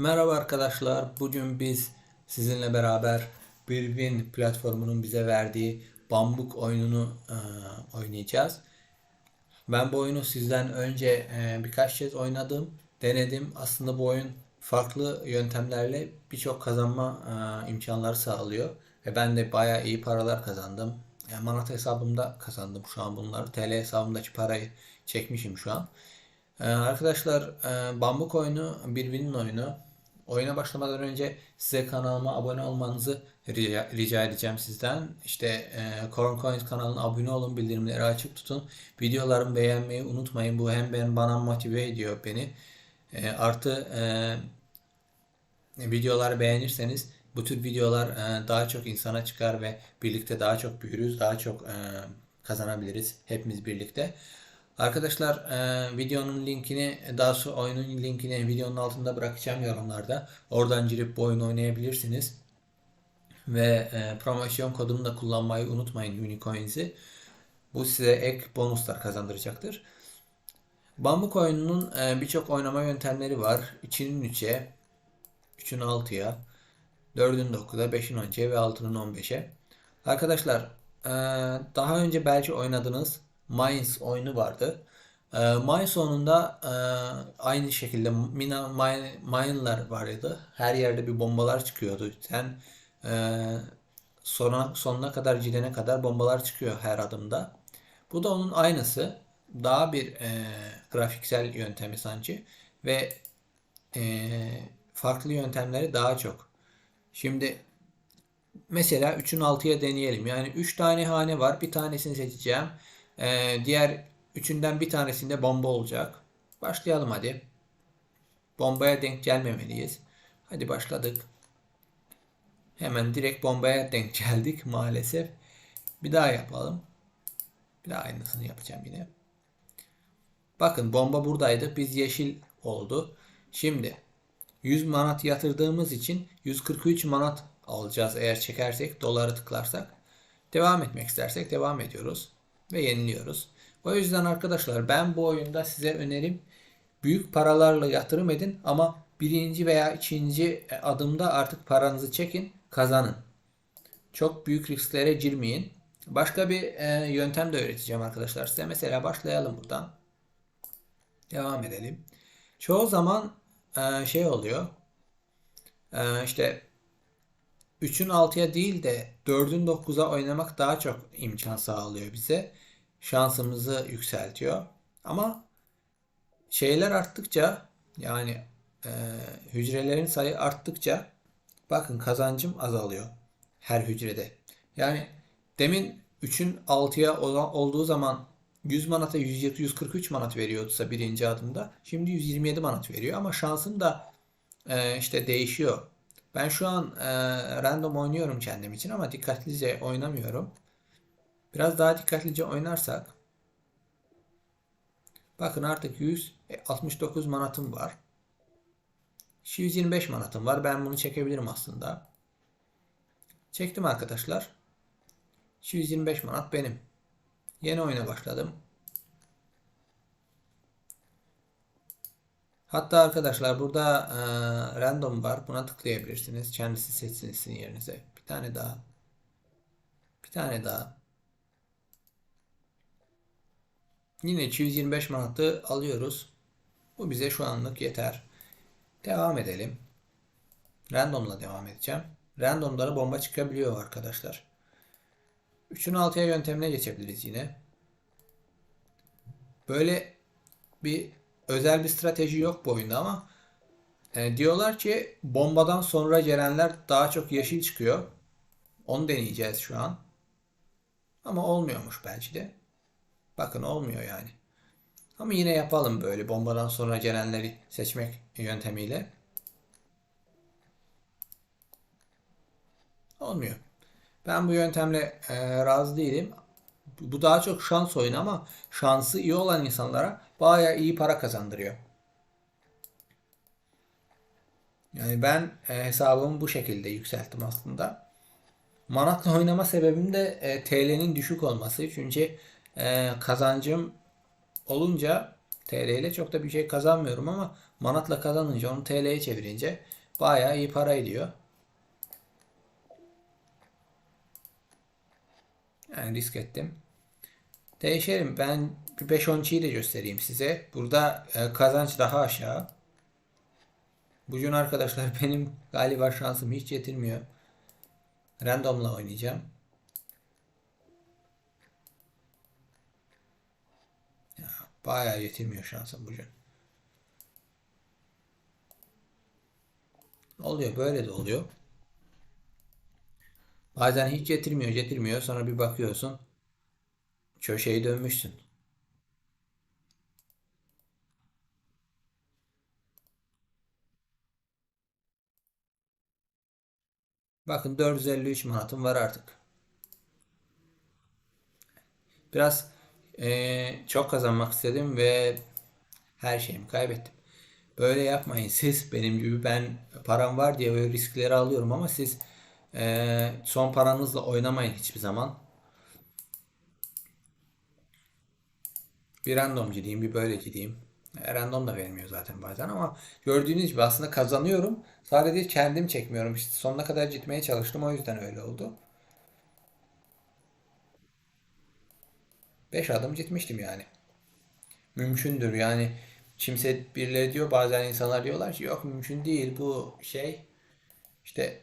Merhaba arkadaşlar. Bugün biz sizinle beraber Birwin platformunun bize verdiği Bambuk oyununu e, oynayacağız. Ben bu oyunu sizden önce e, birkaç kez oynadım, denedim. Aslında bu oyun farklı yöntemlerle birçok kazanma e, imkanları sağlıyor. Ve ben de bayağı iyi paralar kazandım. Yani Manat hesabımda kazandım şu an bunları. TL hesabımdaki parayı çekmişim şu an. Ee, arkadaşlar e, Bambuk oyunu birbirinin oyunu. Oyuna başlamadan önce size kanalıma abone olmanızı rica, rica edeceğim sizden. İşte e, Corn Coins kanalına abone olun, bildirimleri açık tutun. Videolarımı beğenmeyi unutmayın. Bu hem ben bana motive ediyor beni. E, artı e, videoları beğenirseniz bu tür videolar e, daha çok insana çıkar ve birlikte daha çok büyürüz, daha çok e, kazanabiliriz hepimiz birlikte. Arkadaşlar e, videonun linkini daha sonra oyunun linkini videonun altında bırakacağım yorumlarda. Oradan girip bu oyunu oynayabilirsiniz. Ve e, promosyon kodunu da kullanmayı unutmayın Unicoins'i. Bu size ek bonuslar kazandıracaktır. Bambuk oyununun e, birçok oynama yöntemleri var. 2'nin 3'e, 3'ün 6'ya, 4'ün 9'a, 5'in 10'a ve 6'nın 15'e. Arkadaşlar e, daha önce belki oynadınız. Mines oyunu vardı. E, Mines oyununda e, aynı şekilde mina mine'lar vardı. Her yerde bir bombalar çıkıyordu. Sen e, sona, sonuna kadar gidene kadar bombalar çıkıyor her adımda. Bu da onun aynısı. Daha bir e, grafiksel yöntemi sanki ve e, farklı yöntemleri daha çok. Şimdi mesela 3'ün 6'ya deneyelim. Yani 3 tane hane var. Bir tanesini seçeceğim. Ee, diğer üçünden bir tanesinde bomba olacak. Başlayalım hadi. Bombaya denk gelmemeliyiz. Hadi başladık. Hemen direkt bombaya denk geldik maalesef. Bir daha yapalım. Bir daha aynısını yapacağım yine. Bakın bomba buradaydı. Biz yeşil oldu. Şimdi 100 manat yatırdığımız için 143 manat alacağız eğer çekersek, doları tıklarsak. Devam etmek istersek devam ediyoruz ve yeniliyoruz. O yüzden arkadaşlar ben bu oyunda size önerim büyük paralarla yatırım edin ama birinci veya ikinci adımda artık paranızı çekin, kazanın. Çok büyük risklere girmeyin. Başka bir e, yöntem de öğreteceğim arkadaşlar size. Mesela başlayalım buradan. Devam edelim. Çoğu zaman e, şey oluyor. E, işte 3'ün 6'ya değil de 4'ün 9'a oynamak daha çok imkan sağlıyor bize. Şansımızı yükseltiyor. Ama şeyler arttıkça yani e, hücrelerin sayı arttıkça bakın kazancım azalıyor her hücrede. Yani demin 3'ün 6'ya olduğu zaman 100 manata 143 manat veriyorsa birinci adımda şimdi 127 manat veriyor ama şansım da e, işte değişiyor. Ben şu an e, random oynuyorum kendim için ama dikkatlice oynamıyorum. Biraz daha dikkatlice oynarsak bakın artık 169 manatım var. 125 manatım var. Ben bunu çekebilirim aslında. Çektim arkadaşlar. 125 manat benim. Yeni oyuna başladım. Hatta arkadaşlar burada e, random var. Buna tıklayabilirsiniz. Kendisi seçsin sizin yerinize. Bir tane daha. Bir tane daha. Yine 225 manatı alıyoruz. Bu bize şu anlık yeter. Devam edelim. Random'la devam edeceğim. Random'lara bomba çıkabiliyor arkadaşlar. 3'ün 6'ya yöntemine geçebiliriz yine. Böyle bir özel bir strateji yok bu oyunda ama e, diyorlar ki bombadan sonra gelenler daha çok yeşil çıkıyor. Onu deneyeceğiz şu an. Ama olmuyormuş belki de. Bakın olmuyor yani. Ama yine yapalım böyle bombadan sonra gelenleri seçmek yöntemiyle. Olmuyor. Ben bu yöntemle e, razı değilim. Bu daha çok şans oyunu ama şansı iyi olan insanlara baya iyi para kazandırıyor. Yani ben e, hesabımı bu şekilde yükselttim aslında. Manatla oynama sebebim de e, TL'nin düşük olması. Çünkü e, kazancım olunca TL ile çok da bir şey kazanmıyorum ama manatla kazanınca onu TL'ye çevirince bayağı iyi para ediyor. Yani risk ettim. Değişelim. Ben bir 5-10'çiyi de göstereyim size. Burada e, kazanç daha aşağı. Bugün arkadaşlar benim galiba şansım hiç yetirmiyor. Randomla oynayacağım. Ya, bayağı yetirmiyor şansım bugün. Oluyor böyle de oluyor. Bazen hiç getirmiyor getirmiyor sonra bir bakıyorsun köşeyi dönmüşsün. Bakın 453 manatım var artık. Biraz eee, çok kazanmak istedim ve her şeyimi kaybettim. Böyle yapmayın siz benim gibi ben param var diye böyle riskleri alıyorum ama siz eee, son paranızla oynamayın hiçbir zaman. Bir randomcu diyeyim, bir böyleci diyeyim. E, Random da vermiyor zaten bazen ama gördüğünüz gibi aslında kazanıyorum. Sadece kendim çekmiyorum. İşte sonuna kadar gitmeye çalıştım o yüzden öyle oldu. 5 adım gitmiştim yani. Mümkündür yani. Kimse birileri diyor bazen insanlar diyorlar ki yok mümkün değil bu şey işte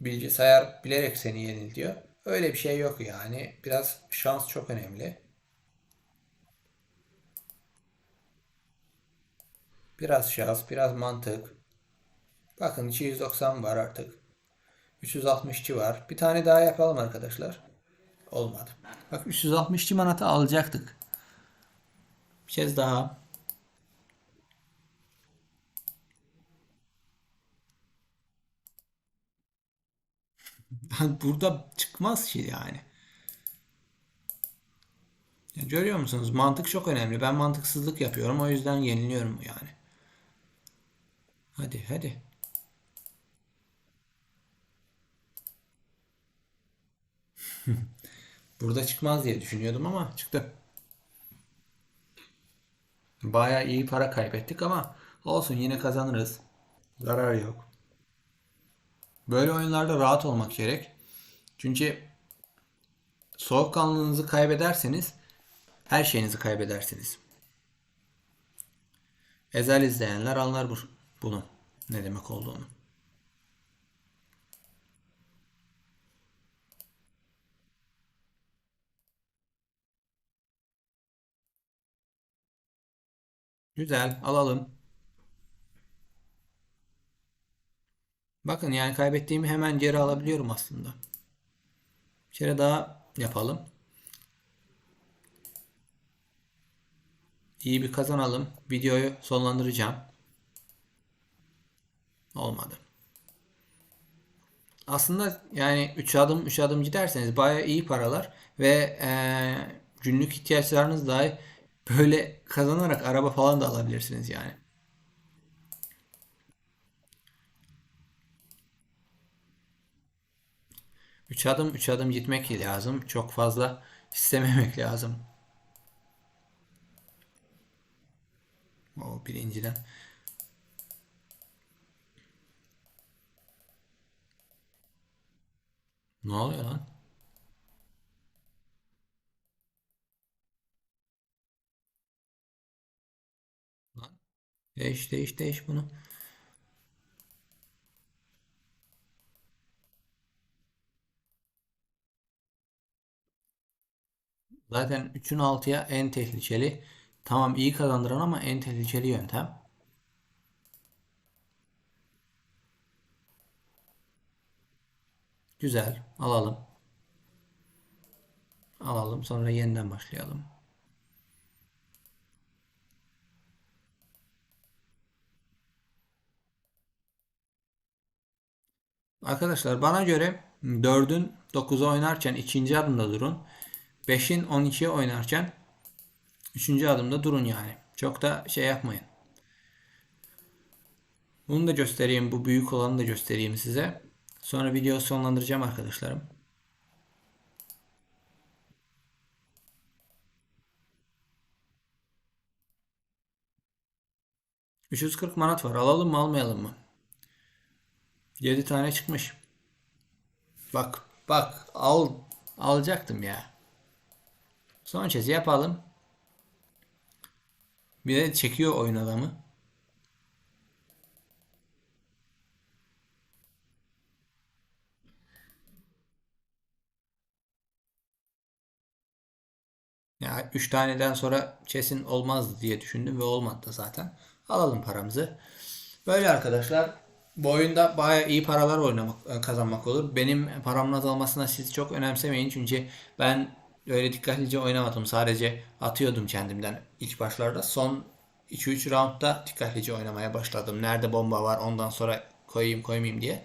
bilgisayar bilerek seni yeniliyor. Öyle bir şey yok yani. Biraz şans çok önemli. Biraz şans, biraz mantık. Bakın 290 var artık. 360'çı var. Bir tane daha yapalım arkadaşlar. Olmadı. Bak 360'çı manatı alacaktık. Bir kez daha. Burada çıkmaz ki yani. Ya görüyor musunuz? Mantık çok önemli. Ben mantıksızlık yapıyorum. O yüzden yeniliyorum yani. Hadi hadi. Burada çıkmaz diye düşünüyordum ama çıktı. Bayağı iyi para kaybettik ama olsun yine kazanırız. Zarar yok. Böyle oyunlarda rahat olmak gerek. Çünkü soğukkanlılığınızı kaybederseniz her şeyinizi kaybedersiniz. Ezel izleyenler anlar bu, bunu ne demek olduğunu. Güzel alalım. Bakın yani kaybettiğimi hemen geri alabiliyorum aslında. Bir kere daha yapalım. İyi bir kazanalım. Videoyu sonlandıracağım. Olmadı. Aslında yani 3 adım 3 adım giderseniz bayağı iyi paralar ve eee, günlük ihtiyaçlarınız dahi böyle kazanarak araba falan da alabilirsiniz yani. 3 adım 3 adım gitmek lazım. Çok fazla istememek lazım. O birinciden. Ne oluyor lan? Lan. Değiş değiş değiş bunu. Zaten 3'ün 6'ya en tehlikeli. Tamam iyi kazandıran ama en tehlikeli yöntem. Güzel. Alalım. Alalım. Sonra yeniden başlayalım. Arkadaşlar bana göre 4'ün 9'a oynarken ikinci adımda durun. 5'in 12'ye oynarken üçüncü adımda durun yani. Çok da şey yapmayın. Bunu da göstereyim. Bu büyük olanı da göstereyim size. Sonra videoyu sonlandıracağım arkadaşlarım. 340 manat var. Alalım mı almayalım mı? 7 tane çıkmış. Bak bak al alacaktım ya. Son çizi yapalım. Bir de çekiyor oyun adamı. Ya 3 taneden sonra kesin olmazdı diye düşündüm ve olmadı da zaten. Alalım paramızı. Böyle arkadaşlar bu oyunda bayağı iyi paralar oynamak e, kazanmak olur. Benim paramın azalmasına siz çok önemsemeyin çünkü ben öyle dikkatlice oynamadım. Sadece atıyordum kendimden ilk başlarda. Son 2-3 roundda dikkatlice oynamaya başladım. Nerede bomba var ondan sonra koyayım koymayayım diye.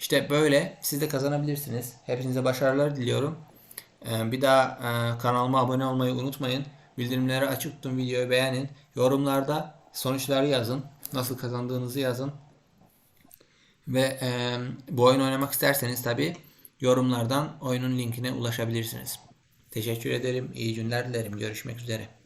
İşte böyle siz de kazanabilirsiniz. Hepinize başarılar diliyorum. Ee, Bir daha e, kanalıma abone olmayı unutmayın. Bildirimleri açık tutun, videoyu beğenin. Yorumlarda sonuçları yazın. Nasıl kazandığınızı yazın. Ve e, bu oyun oynamak isterseniz tabi yorumlardan oyunun linkine ulaşabilirsiniz. Teşekkür ederim. İyi günler dilerim. Görüşmek üzere.